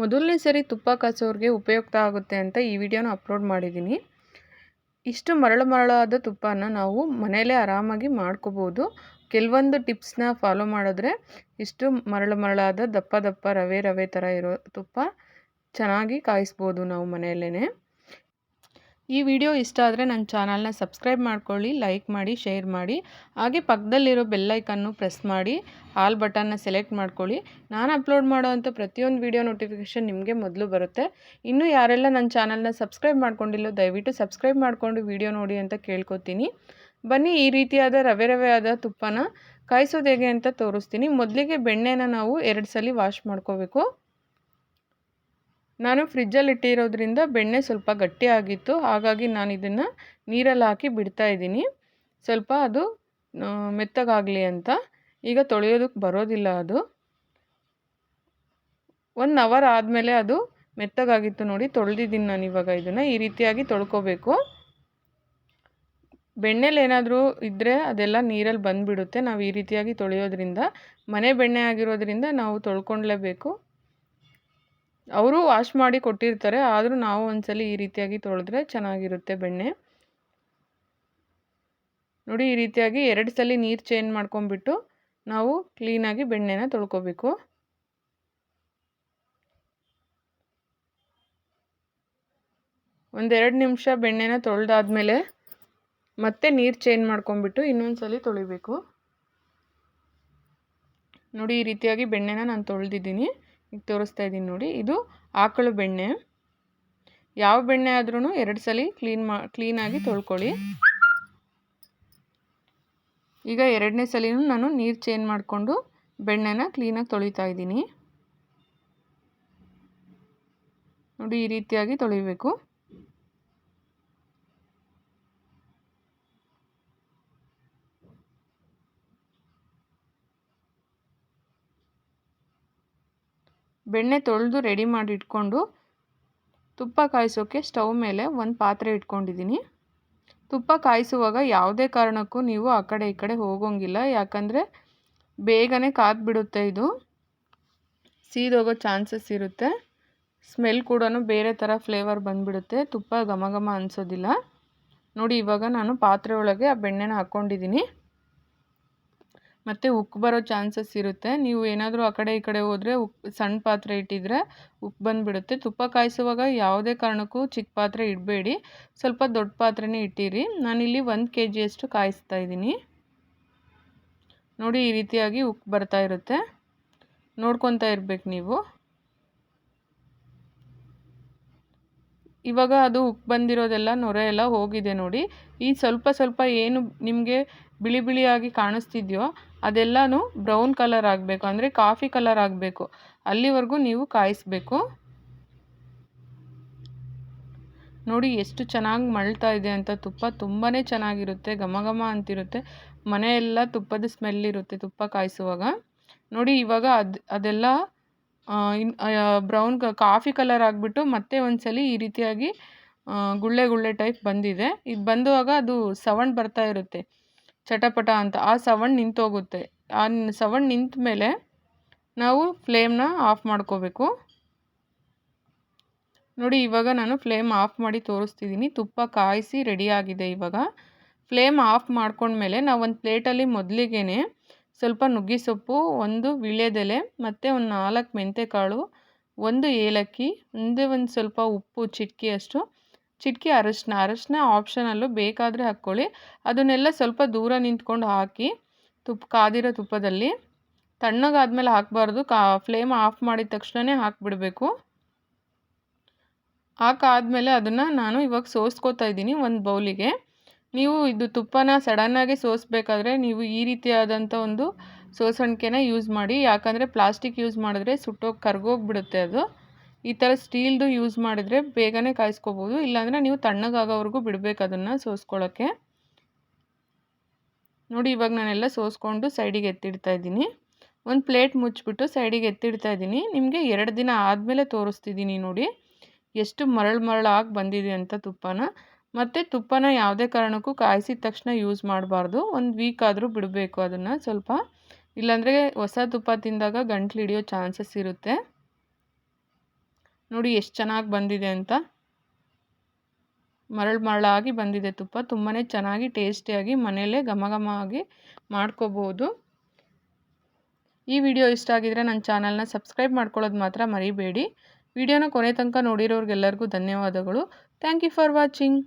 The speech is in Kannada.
ಮೊದಲನೇ ಸರಿ ತುಪ್ಪ ಕಾಸೋರಿಗೆ ಉಪಯುಕ್ತ ಆಗುತ್ತೆ ಅಂತ ಈ ವಿಡಿಯೋನ ಅಪ್ಲೋಡ್ ಮಾಡಿದ್ದೀನಿ. ಇಷ್ಟು ಮರಳು ಮರಳಾದ ತುಪ್ಪನ ನಾವು ಮನೆಯಲ್ಲೇ ಆರಾಮಾಗಿ ಮಾಡ್ಕೋಬೋದು. ಕೆಲವೊಂದು ಟಿಪ್ಸ್ನ ಫಾಲೋ ಮಾಡಿದ್ರೆ ಇಷ್ಟು ಮರಳು ಮರಳಾದ ದಪ್ಪ ದಪ್ಪ ರವೆ ರವೆ ಥರ ಇರೋ ತುಪ್ಪ ಚೆನ್ನಾಗಿ ಕಾಯಿಸ್ಬೋದು ನಾವು ಮನೆಯಲ್ಲೇ ಈ ವಿಡಿಯೋ ಇಷ್ಟ ಆದರೆ ನನ್ನ ಚಾನಲ್ನ ಸಬ್ಸ್ಕ್ರೈಬ್ ಮಾಡ್ಕೊಳ್ಳಿ, ಲೈಕ್ ಮಾಡಿ, ಶೇರ್ ಮಾಡಿ. ಹಾಗೆ ಪಕ್ಕದಲ್ಲಿರೋ ಬೆಲ್ಲೈಕನ್ನು ಪ್ರೆಸ್ ಮಾಡಿ, ಆಲ್ ಬಟನ್ನ ಸೆಲೆಕ್ಟ್ ಮಾಡ್ಕೊಳ್ಳಿ. ನಾನು ಅಪ್ಲೋಡ್ ಮಾಡೋವಂಥ ಪ್ರತಿಯೊಂದು ವಿಡಿಯೋ ನೋಟಿಫಿಕೇಷನ್ ನಿಮಗೆ ಮೊದಲು ಬರುತ್ತೆ. ಇನ್ನೂ ಯಾರೆಲ್ಲ ನನ್ನ ಚಾನಲ್ನ ಸಬ್ಸ್ಕ್ರೈಬ್ ಮಾಡ್ಕೊಂಡಿಲ್ಲೋ, ದಯವಿಟ್ಟು ಸಬ್ಸ್ಕ್ರೈಬ್ ಮಾಡಿಕೊಂಡು ವಿಡಿಯೋ ನೋಡಿ ಅಂತ ಕೇಳ್ಕೊತೀನಿ. ಬನ್ನಿ ಈ ರೀತಿಯಾದ ರವೆ ರವೆ ಆದ ತುಪ್ಪನ ಕಾಯಿಸೋದು ಹೇಗೆ ಅಂತ ತೋರಿಸ್ತೀನಿ. ಮೊದಲಿಗೆ ಬೆಣ್ಣೆನ ನಾವು ಎರಡು ಸಲ ವಾಶ್ ಮಾಡ್ಕೋಬೇಕು. ನಾನು ಫ್ರಿಜ್ಜಲ್ಲಿ ಇಟ್ಟಿರೋದ್ರಿಂದ ಬೆಣ್ಣೆ ಸ್ವಲ್ಪ ಗಟ್ಟಿಯಾಗಿತ್ತು ಹಾಗಾಗಿ ನಾನು ಇದನ್ನು ನೀರಲ್ಲಿ ಹಾಕಿ ಬಿಡ್ತಾ ಇದ್ದೀನಿ. ಸ್ವಲ್ಪ ಅದು ಮೆತ್ತಗಾಗಲಿ ಅಂತ. ಈಗ ತೊಳೆಯೋದಕ್ಕೆ ಬರೋದಿಲ್ಲ ಅದು. ಒನ್ ಅವರ್ ಆದಮೇಲೆ ಅದು ಮೆತ್ತಗಾಗಿತ್ತು ನೋಡಿ, ತೊಳೆದಿದ್ದೀನಿ ನಾನು ಇವಾಗ ಇದನ್ನು. ಈ ರೀತಿಯಾಗಿ ತೊಳ್ಕೊಬೇಕು. ಬೆಣ್ಣೆಲಿ ಏನಾದರೂ ಇದ್ದರೆ ಅದೆಲ್ಲ ನೀರಲ್ಲಿ ಬಂದುಬಿಡುತ್ತೆ. ನಾವು ಈ ರೀತಿಯಾಗಿ ತೊಳೆಯೋದ್ರಿಂದ, ಮನೆ ಬೆಣ್ಣೆ ಆಗಿರೋದ್ರಿಂದ ನಾವು ತೊಳ್ಕೊಳ್ಲೇಬೇಕು ಅವರು ವಾಶ್ ಮಾಡಿ ಕೊಟ್ಟಿರ್ತಾರೆ. ಆದರೂ ನಾವು ಒಂದ್ಸಲಿ ಈ ರೀತಿಯಾಗಿ ತೊಳೆದ್ರೆ ಚೆನ್ನಾಗಿರುತ್ತೆ ಬೆಣ್ಣೆ. ನೋಡಿ ಈ ರೀತಿಯಾಗಿ ಎರಡು ಸಲ ನೀರು ಚೇಂಜ್ ಮಾಡ್ಕೊಂಬಿಟ್ಟು ನಾವು ಕ್ಲೀನಾಗಿ ಬೆಣ್ಣೆನ ತೊಳ್ಕೊಬೇಕು. ಒಂದೆರಡು ನಿಮಿಷ ಬೆಣ್ಣೆನ ತೊಳೆದಾದ್ಮೇಲೆ ಮತ್ತೆ ನೀರು ಚೇಂಜ್ ಮಾಡ್ಕೊಂಬಿಟ್ಟು ಇನ್ನೊಂದು ಸಲ ತೊಳಿಬೇಕು. ನೋಡಿ ಈ ರೀತಿಯಾಗಿ ಬೆಣ್ಣೆನ ನಾನು ತೊಳೆದಿದ್ದೀನಿ. ಈಗ ತೋರಿಸ್ತಾ ಇದ್ದೀನಿ ನೋಡಿ. ಇದು ಆಕಳು ಬೆಣ್ಣೆ. ಯಾವ ಬೆಣ್ಣೆ ಆದ್ರೂ ಎರಡು ಸಲ ಕ್ಲೀನ್ ಮಾ ಕ್ಲೀನಾಗಿ ತೊಳ್ಕೊಳ್ಳಿ. ಈಗ ಎರಡನೇ ಸಲಿನೂ ನಾನು ನೀರು ಚೇಂಜ್ ಮಾಡಿಕೊಂಡು ಬೆಣ್ಣೆನ ಕ್ಲೀನಾಗಿ ತೊಳಿತಾ ಇದ್ದೀನಿ. ನೋಡಿ ಈ ರೀತಿಯಾಗಿ ತೊಳಿಬೇಕು. ಬೆಣ್ಣೆ ತೊಳೆದು ರೆಡಿ ಮಾಡಿ ಇಟ್ಕೊಂಡು ತುಪ್ಪ ಕಾಯಿಸೋಕ್ಕೆ ಸ್ಟವ್ ಮೇಲೆ ಒಂದು ಪಾತ್ರೆ ಇಟ್ಕೊಂಡಿದ್ದೀನಿ. ತುಪ್ಪ ಕಾಯಿಸುವಾಗ ಯಾವುದೇ ಕಾರಣಕ್ಕೂ ನೀವು ಆ ಕಡೆ ಈ ಕಡೆ ಹೋಗೋಂಗಿಲ್ಲ. ಯಾಕಂದರೆ ಬೇಗನೆ ಕಾದ್ಬಿಡುತ್ತೆ ಇದು. ಸೀದೋಗೋ ಚಾನ್ಸಸ್ ಇರುತ್ತೆ. ಸ್ಮೆಲ್ ಕೂಡ ಬೇರೆ ಥರ ಫ್ಲೇವರ್ ಬಂದುಬಿಡುತ್ತೆ. ತುಪ್ಪ ಘಮ ಘಮ ಅನಿಸೋದಿಲ್ಲ. ನೋಡಿ ಇವಾಗ ನಾನು ಪಾತ್ರೆ ಒಳಗೆ ಆ ಬೆಣ್ಣೆನ ಹಾಕ್ಕೊಂಡಿದ್ದೀನಿ ಮತ್ತು ಉಕ್ಕು ಬರೋ ಚಾನ್ಸಸ್ ಇರುತ್ತೆ. ನೀವು ಏನಾದರೂ ಆ ಕಡೆ ಈ ಕಡೆ ಹೋದರೆ ಉಕ್, ಸಣ್ಣ ಪಾತ್ರೆ ಇಟ್ಟಿದ್ರೆ ಉಪ್ಪು ಬಂದುಬಿಡುತ್ತೆ. ತುಪ್ಪ ಕಾಯಿಸುವಾಗ ಯಾವುದೇ ಕಾರಣಕ್ಕೂ ಚಿಕ್ಕ ಪಾತ್ರೆ ಇಡಬೇಡಿ. ಸ್ವಲ್ಪ ದೊಡ್ಡ ಪಾತ್ರೆನೇ ಇಟ್ಟಿರಿ. ನಾನಿಲ್ಲಿ ಒಂದು ಕೆ ಜಿಯಷ್ಟು ಕಾಯಿಸ್ತಾ ಇದ್ದೀನಿ. ನೋಡಿ ಈ ರೀತಿಯಾಗಿ ಉಕ್ಕು ಬರ್ತಾ ಇರುತ್ತೆ. ನೋಡ್ಕೊತಾ ಇರಬೇಕು ನೀವು. ಇವಾಗ ಅದು ಉಕ್ಕು ಬಂದಿರೋದೆಲ್ಲ ನೊರೆ ಎಲ್ಲ ಹೋಗಿದೆ ನೋಡಿ. ಈ ಸ್ವಲ್ಪ ಸ್ವಲ್ಪ ಏನು ನಿಮಗೆ ಬಿಳಿ ಬಿಳಿಯಾಗಿ ಕಾಣಿಸ್ತಿದೆಯೋ ಅದೆಲ್ಲನೂ ಬ್ರೌನ್ ಕಲರ್ ಆಗಬೇಕು, ಅಂದರೆ ಕಾಫಿ ಕಲರ್ ಆಗಬೇಕು. ಅಲ್ಲಿವರೆಗೂ ನೀವು ಕಾಯಿಸಬೇಕು. ನೋಡಿ ಎಷ್ಟು ಚೆನ್ನಾಗಿ ಮಳ್ತಾ ಇದೆ ಅಂತ ತುಪ್ಪ ತುಂಬಾ ಚೆನ್ನಾಗಿರುತ್ತೆ, ಘಮ ಘಮ ಅಂತಿರುತ್ತೆ. ಮನೆಯೆಲ್ಲ ತುಪ್ಪದ ಸ್ಮೆಲ್ ಇರುತ್ತೆ ತುಪ್ಪ ಕಾಯಿಸುವಾಗ. ನೋಡಿ ಇವಾಗ ಅದು, ಅದೆಲ್ಲ ಬ್ರೌನ್ ಕಾಫಿ ಕಲರ್ ಆಗಿಬಿಟ್ಟು ಮತ್ತೆ ಒಂದ್ಸಲಿ ಈ ರೀತಿಯಾಗಿ ಗುಳ್ಳೆ ಗುಳ್ಳೆ ಟೈಪ್ ಬಂದಿದೆ. ಇದು ಬಂದುವಾಗ ಅದು ಸೌಂಡ್ ಬರ್ತಾ ಇರುತ್ತೆ. ಚಟಪಟ ಅಂತ. ಆ ಸವಣ್ ನಿಂತೋಗುತ್ತೆ. ಆ ಸವಣ್ ನಿಂತ ಮೇಲೆ ನಾವು ಫ್ಲೇಮ್ನ ಆಫ್ ಮಾಡ್ಕೋಬೇಕು. ನೋಡಿ, ಇವಾಗ ನಾನು ಫ್ಲೇಮ್ ಆಫ್ ಮಾಡಿ ತೋರಿಸ್ತಿದ್ದೀನಿ. ತುಪ್ಪ ಕಾಯಿಸಿ ರೆಡಿಯಾಗಿದೆ ಇವಾಗ. ಫ್ಲೇಮ್ ಆಫ್ ಮಾಡ್ಕೊಂಡ್ಮೇಲೆ ನಾವು ಒಂದು ಪ್ಲೇಟಲ್ಲಿ ಮೊದಲಿಗೆ ಸ್ವಲ್ಪ ನುಗ್ಗಿ ಸೊಪ್ಪು, ಒಂದು ವಿಳ್ಯದೆಲೆ ಮತ್ತು ಒಂದು ನಾಲ್ಕು ಮೆಂತೆಕಾಳು, ಒಂದು ಏಲಕ್ಕಿ, ಒಂದೇ ಒಂದು ಸ್ವಲ್ಪ ಉಪ್ಪು, ಚಿಟಕಿಯಷ್ಟು ಚಿಟಕಿ ಅರಶಿನ ಅರಶಿನ ಆಪ್ಷನಲ್ಲು ಬೇಕಾದರೆ ಹಾಕ್ಕೊಳ್ಳಿ. ಅದನ್ನೆಲ್ಲ ಸ್ವಲ್ಪ ದೂರ ನಿಂತ್ಕೊಂಡು ಹಾಕಿ ತುಪ್ಪ ಕಾದಿರೋ ತುಪ್ಪದಲ್ಲಿ ತಣ್ಣಗಾದ್ಮೇಲೆ ಹಾಕಬಾರ್ದು. ಕಾ ಫ್ಲೇಮ್ ಆಫ್ ಮಾಡಿದ ತಕ್ಷಣವೇ ಹಾಕಿಬಿಡಬೇಕು. ಹಾಕಾದಮೇಲೆ ಅದನ್ನು ನಾನು ಇವಾಗ ಸೋಸ್ಕೋತಾ ಇದ್ದೀನಿ ಒಂದು ಬೌಲಿಗೆ. ನೀವು ಇದು ತುಪ್ಪನ ಸಡನ್ನಾಗಿ ಸೋಸಬೇಕಾದ್ರೆ ನೀವು ಈ ರೀತಿಯಾದಂಥ ಒಂದು ಸೋಸಣಿಕೆನ ಯೂಸ್ ಮಾಡಿ. ಯಾಕಂದರೆ ಪ್ಲಾಸ್ಟಿಕ್ ಯೂಸ್ ಮಾಡಿದ್ರೆ ಸುಟ್ಟೋಗಿ ಕರ್ಗೋಗ್ಬಿಡುತ್ತೆ ಅದು. ಈ ಥರ ಸ್ಟೀಲ್ದು ಯೂಸ್ ಮಾಡಿದರೆ ಬೇಗನೆ ಕಾಯಿಸ್ಕೋಬೋದು. ಇಲ್ಲಾಂದರೆ ನೀವು ತಣ್ಣಗಾಗೋವರೆಗೂ ಬಿಡಬೇಕು ಅದನ್ನು ಸೋಸ್ಕೊಳ್ಳೋಕ್ಕೆ. ನೋಡಿ, ಇವಾಗ ನಾನೆಲ್ಲ ಸೋಸ್ಕೊಂಡು ಸೈಡಿಗೆ ಎತ್ತಿಡ್ತಾ ಇದ್ದೀನಿ. ಒಂದು ಪ್ಲೇಟ್ ಮುಚ್ಚಿಬಿಟ್ಟು ಸೈಡಿಗೆ ಎತ್ತಿಡ್ತಾ ಇದ್ದೀನಿ. ನಿಮಗೆ ಎರಡು ದಿನ ಆದಮೇಲೆ ತೋರಿಸ್ತಿದ್ದೀನಿ ನೋಡಿ. ಎಷ್ಟು ಮರಳು ಮರಳಾಗಿ ಬಂದಿದೆ ಅಂತ ತುಪ್ಪನ. ಮತ್ತು ತುಪ್ಪನ ಯಾವುದೇ ಕಾರಣಕ್ಕೂ ಕಾಯಿಸಿದ ತಕ್ಷಣ ಯೂಸ್ ಮಾಡಬಾರ್ದು. ಒಂದು ವೀಕ್ ಆದರೂ ಬಿಡಬೇಕು ಅದನ್ನು ಸ್ವಲ್ಪ. ಇಲ್ಲಾಂದರೆ ಹೊಸ ತುಪ್ಪ ತಿಂದಾಗ ಗಂಟ್ಲು ಹಿಡಿಯೋ ಚಾನ್ಸಸ್ ಇರುತ್ತೆ. ನೋಡಿ ಎಷ್ಟು ಚೆನ್ನಾಗಿ ಬಂದಿದೆ ಅಂತ. ಮರಳು ಮರಳಾಗಿ ಬಂದಿದೆ ತುಪ್ಪ. ತುಂಬಾ ಚೆನ್ನಾಗಿ ಟೇಸ್ಟಿಯಾಗಿ ಮನೆಯಲ್ಲೇ ಘಮ ಘಮ ಆಗಿ ಮಾಡ್ಕೋಬೋದು. ಈ ವಿಡಿಯೋ ಇಷ್ಟ ಆಗಿದರೆ ನನ್ನ ಚಾನಲ್ನ ಸಬ್ಸ್ಕ್ರೈಬ್ ಮಾಡ್ಕೊಳ್ಳೋದು ಮಾತ್ರ ಮರಿಬೇಡಿ. ವಿಡಿಯೋನ ಕೊನೆ ತನಕ ನೋಡಿರೋರಿಗೆಲ್ಲರಿಗೂ ಧನ್ಯವಾದಗಳು. Thank you for watching.